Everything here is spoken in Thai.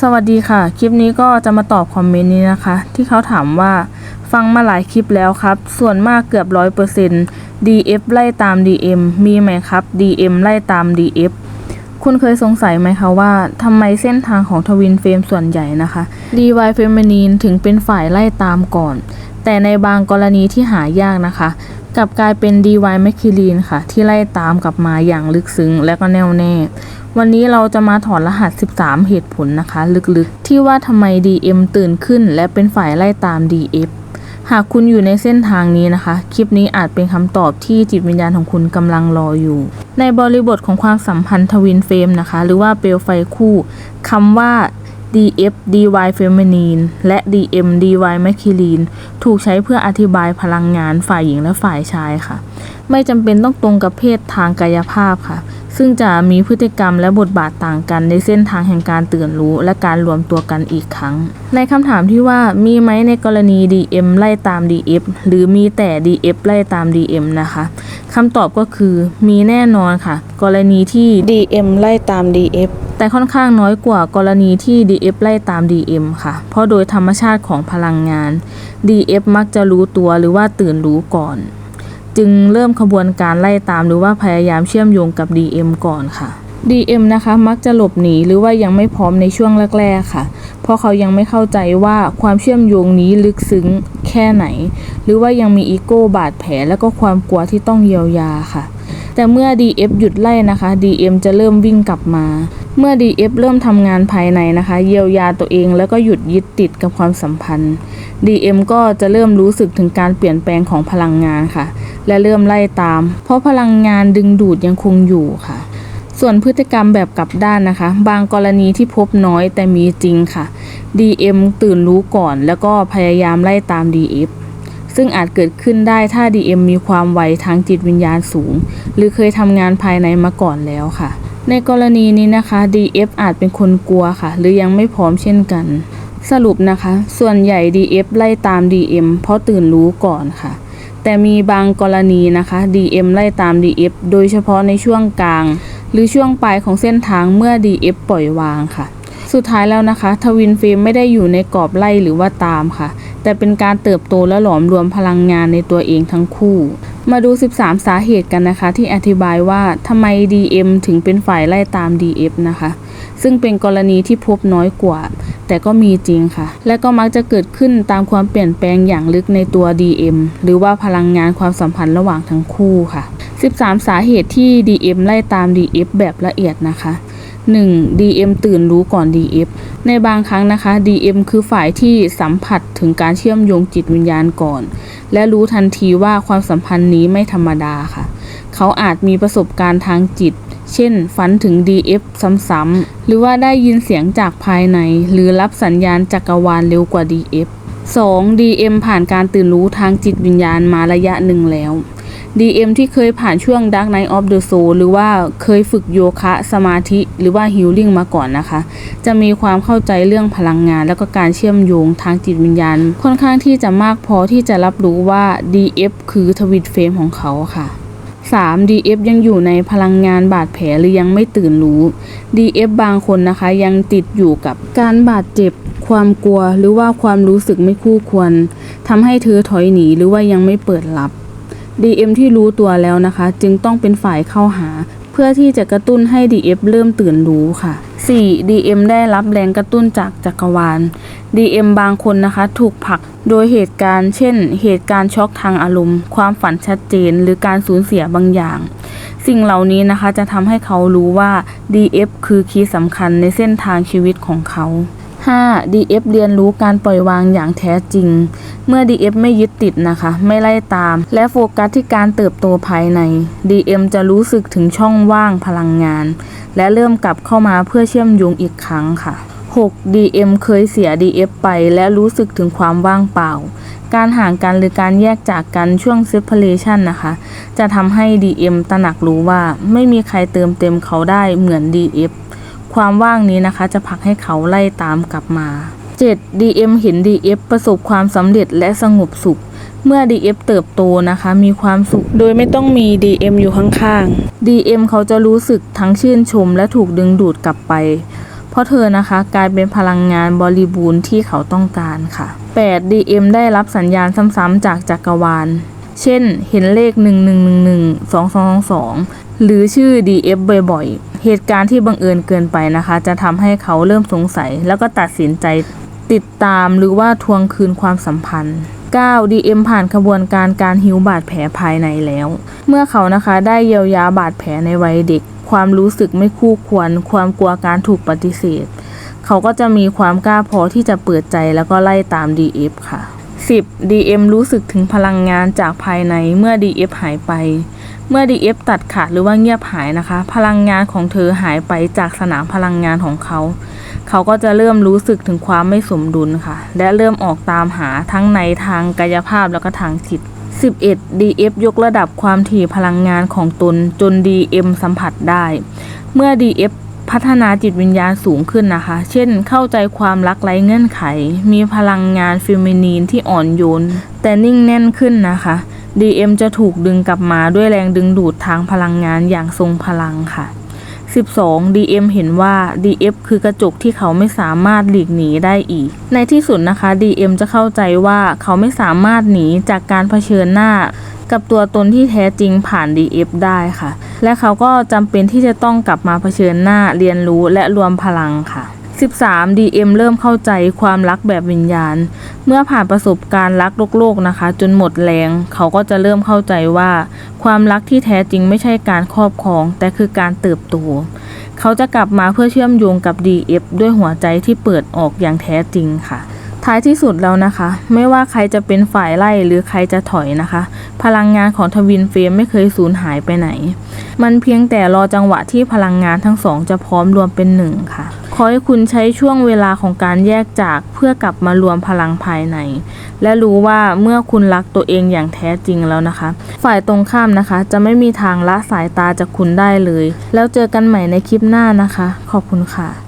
สวัสดีค่ะ คลิปนี้ก็จะมาตอบคอมเมนต์นี้นะคะ ที่เขาถามว่าฟังมาหลายคลิปแล้วครับ ส่วนมากเกือบร้อยเปอร์เซ็นต์ DF ไล่ตาม DM มีไหมครับ DM ไล่ตาม DF คุณเคยสงสัยไหมคะว่าทำไมเส้นทางของทวินเฟรมส่วนใหญ่นะคะ DY Feminine ถึงเป็นฝ่ายไล่ตามก่อน แต่ในบางกรณีที่หายากนะคะ กลับกลายเป็น DY m c k i l e a n ค่ะ ที่ไล่ตามกลับมาอย่างลึกซึ้งและก็แน่วแน่ วันนี้เราจะมาถอดรหัส 13 เหตุผลนะคะ ลึกๆ ที่ว่าทำไม DM ตื่นขึ้น และเป็นฝ่ายไล่ตาม DF หากคุณอยู่ในเส้นทางนี้นะคะ คลิปนี้อาจเป็นคำตอบที่จิตวิญญาณของคุณกำลังรออยู่ ในบริบทของความสัมพันธ์ทวินเฟรมนะคะ หรือว่าเปลวไฟคู่คำว่า DF DY Feminine และ DM DY Masculine ถูกใช้เพื่ออธิบายพลังงานฝ่ายหญิงและฝ่ายชายค่ะ ไม่จำเป็นต้องตรงกับเพศทางกายภาพค่ะ ซึ่งจะมีพฤติกรรมและบทบาทต่างกันในเส้นทางแห่งการตื่นรู้และการรวมตัวกันอีกครั้ง ในคำถามที่ว่ามีไหมในกรณี DM ไล่ตาม DF หรือมีแต่ DF ไล่ตาม DM นะคะคำตอบก็คือมีแน่นอนค่ะ กรณีที่ DM ไล่ตาม DF แต่ค่อนข้างน้อยกว่ากรณีที่ DF ไล่ตาม DM ค่ะ เพราะโดยธรรมชาติของพลังงาน DF มักจะรู้ตัวหรือว่าตื่นรู้ก่อน จึงเริ่มขบวนการไล่ตามหรือว่าพยายามเชื่อมโยงกับ DM ก่อนค่ะ DM นะคะมักจะหลบหนีหรือว่ายังไม่พร้อมในช่วงแรกๆค่ะ เพราะเขายังไม่เข้าใจว่าความเชื่อมโยงนี้ลึกซึ้งแค่ไหน หรือว่ายังมีอีโก้บาดแผลและก็ความกลัวที่ต้องเยียวยาค่ะ แต่เมื่อ DF หยุดไล่นะคะ DM จะเริ่มวิ่งกลับมา เมื่อ DF เริ่มทำงานภายในนะคะ เยียวยาตัวเองแล้วก็หยุดยึดติดกับความสัมพันธ์ DM ก็จะเริ่มรู้สึกถึงการเปลี่ยนแปลงของพลังงานค่ะ และเริ่มไล่ตาม เพราะพลังงานดึงดูดยังคงอยู่ค่ะ ส่วนพฤติกรรมแบบกลับด้านนะคะ บางกรณีที่พบน้อยแต่มีจริงค่ะ DM ตื่นรู้ก่อนแล้วก็พยายามไล่ตาม DF ซึ่งอาจเกิดขึ้นได้ถ้า DM มีความไวทางจิตวิญญาณสูง หรือเคยทำงานภายในมาก่อนแล้วค่ะ ในกรณีนี้นะคะ DF อาจเป็นคนกลัวค่ะ หรือยังไม่พร้อมเช่นกัน สรุปนะคะ ส่วนใหญ่ DF ไล่ตาม DM เพราะตื่นรู้ก่อนค่ะ แต่มีบางกรณีนะคะ DM ไล่ตาม DF โดยเฉพาะในช่วงกลาง หรือช่วงปลายของเส้นทางเมื่อ DF ปล่อยวางค่ะ สุดท้ายแล้วนะคะทวินเฟรมไม่ได้อยู่ในกรอบไล่หรือว่าตามค่ะ แต่เป็นการเติบโตและหลอมรวมพลังงานในตัวเองทั้งคู่ มาดู 13 สาเหตุกันนะคะ ที่อธิบายว่าทำไม DM ถึงเป็นฝ่ายไล่ตาม DF นะคะ ซึ่งเป็นกรณีที่พบน้อยกว่า แต่ก็มีจริงค่ะ และก็มักจะเกิดขึ้นตามความเปลี่ยนแปลงอย่างลึกในตัว DM หรือว่าพลังงานความสัมพันธ์ระหว่างทั้งคู่ค่ะ 13 สาเหตุที่ DM ไล่ตาม DF แบบละเอียดนะคะ 1. DM ตื่นรู้ก่อน DF ในบางครั้งนะคะ DM คือฝ่ายที่สัมผัสถึงการเชื่อมโยงจิตวิญญาณก่อน และรู้ทันทีว่าความสัมพันธ์นี้ไม่ธรรมดาค่ะ เขาอาจมีประสบการณ์ทางจิต เช่น ฝันถึง DF ซ้ำๆ หรือว่าได้ยินเสียงจากภายใน หรือรับสัญญาณจักรวาลเร็วกว่า DF 2. DM ผ่านการตื่นรู้ทางจิตวิญญาณมาระยะหนึ่งแล้ว DM ที่เคยผ่านช่วง Dark Night of the Soul หรือว่าเคยฝึกโยคะ สมาธิ หรือว่าฮิลลิ่งมาก่อนนะคะ จะมีความเข้าใจเรื่องพลังงาน แล้วก็การเชื่อมโยงทางจิตวิญญาณ ค่อนข้างที่จะมากพอที่จะรับรู้ว่า DF คือทวิตเฟรมของเขาค่ะ 3. DF ยังอยู่ในพลังงานบาดแผลหรือยังไม่ตื่นรู้ DF บางคนนะคะยังติดอยู่กับการบาดเจ็บ ความกลัว หรือว่าความรู้สึกไม่คู่ควรทำให้เธอถอยหนีหรือว่ายังไม่เปิดรับ DM ที่รู้ตัวแล้วนะคะ จึงต้องเป็นฝ่ายเข้าหา เพื่อที่จะกระตุ้นให้ DF เริ่มตื่นรู้ค่ะ 4. DM ได้รับแรงกระตุ้นจากจักรวาล DM บางคนนะคะถูกผลักโดยเหตุการณ์ เช่น เหตุการณ์ช็อกทางอารมณ์ ความฝันชัดเจน หรือการสูญเสียบางอย่าง สิ่งเหล่านี้นะคะจะทำให้เขารู้ว่า DF คือคีย์สำคัญในเส้นทางชีวิตของเขา 5. DF เรียนรู้การปล่อยวางอย่างแท้จริง เมื่อ DF ไม่ยึดติดนะคะ ไม่ไล่ตาม และโฟกัสที่การเติบโตภายใน DM จะรู้สึกถึงช่องว่างพลังงาน และเริ่มกลับเข้ามาเพื่อเชื่อมโยงอีกครั้งค่ะ 6. DM เคยเสีย DF ไปและรู้สึกถึงความว่างเปล่า การห่างกันหรือการแยกจากกันช่วง separation นะคะ จะทำให้ DM ตระหนักรู้ว่าไม่มีใครเติมเต็มเขาได้เหมือน DF ความว่างนี้นะคะ จะผลักให้เขาไล่ตามกลับมา 7. DM เห็น DF ประสบความสำเร็จและสงบสุข เมื่อ DF เติบโตนะคะ มีความสุข โดยไม่ต้องมี DM อยู่ข้างๆ DM เขาจะรู้สึกทั้งชื่นชมและถูกดึงดูดกลับไป เพราะเธอนะคะกลายเป็นพลังงานบริบูรณ์ที่เขาต้องการค่ะ 8. DM ได้รับสัญญาณซ้ำๆจากจักรวาล เช่น เห็นเลข 1111 2222 หรือชื่อ DF บ่อยๆ เหตุการณ์ที่บังเอิญเกินไปนะคะ จะทำให้เขาเริ่มสงสัย แล้วก็ตัดสินใจติดตามหรือว่าทวงคืนความสัมพันธ์ 9. DM ผ่านกระบวนการการหิวบาดแผลภายในแล้ว เมื่อเขานะคะได้เยียวยาบาดแผลในวัยเด็ก ความรู้สึกไม่คู่ควร ความกลัวการถูกปฏิเสธ เขาก็จะมีความกล้าพอที่จะเปิดใจแล้วก็ไล่ตาม DF ค่ะ 10. DM รู้สึกถึงพลังงานจากภายในเมื่อ DF หายไป เมื่อ DF ตัดขาดหรือว่าเงียบหายนะคะ พลังงานของเธอหายไปจากสนามพลังงานของเขา เขาก็จะเริ่มรู้สึกถึงความไม่สมดุลค่ะ และเริ่มออกตามหาทั้งในทางกายภาพแล้วก็ทางจิต 11. DF ยกระดับความถี่พลังงานของตนจน DM สัมผัสได้ เมื่อ DF พัฒนาจิตวิญญาณสูงขึ้นนะคะ เช่น เข้าใจความรักไร้เงื่อนไข มีพลังงานฟิเมนีนที่อ่อนโยน แต่นิ่งแน่นขึ้นนะคะ DM จะถูกดึงกลับมาด้วยแรงดึงดูดทางพลังงานอย่างทรงพลังค่ะ 12. DM เห็นว่า DF คือกระจกที่เขาไม่สามารถหลีกหนีได้อีก ในที่สุดนะคะ DM จะเข้าใจว่าเขาไม่สามารถหนีจากการเผชิญหน้า กับตัวตนที่แท้จริงผ่าน DF ได้ค่ะ และเขาก็จำเป็นที่จะต้องกลับมาเผชิญหน้าเรียนรู้และรวมพลังค่ะ 13. DM เริ่มเข้าใจความรักแบบวิญญาณ เมื่อผ่านประสบการณ์รักโลกๆนะคะ จนหมดแรง เขาก็จะเริ่มเข้าใจว่า ความรักที่แท้จริงไม่ใช่การครอบครอง แต่คือการเติบโต เขาจะกลับมาเพื่อเชื่อมโยงกับ DF ด้วยหัวใจที่เปิดออกอย่างแท้จริงค่ะ ท้ายที่สุดแล้วนะคะ ไม่ว่าใครจะเป็นฝ่ายไล่หรือใครจะถอยนะคะ พลังงานของทวินเฟรมไม่เคยสูญหายไปไหน มันเพียงแต่รอจังหวะที่พลังงานทั้งสองจะพร้อมรวมเป็นหนึ่งค่ะ ขอให้คุณใช้ช่วงเวลาของการแยกจากเพื่อกลับมารวมพลังภายใน และรู้ว่าเมื่อคุณรักตัวเองอย่างแท้จริงแล้วนะคะ ฝ่ายตรงข้ามนะคะ จะไม่มีทางละสายตาจากคุณได้เลย แล้วเจอกันใหม่ในคลิปหน้านะคะ ขอบคุณค่ะ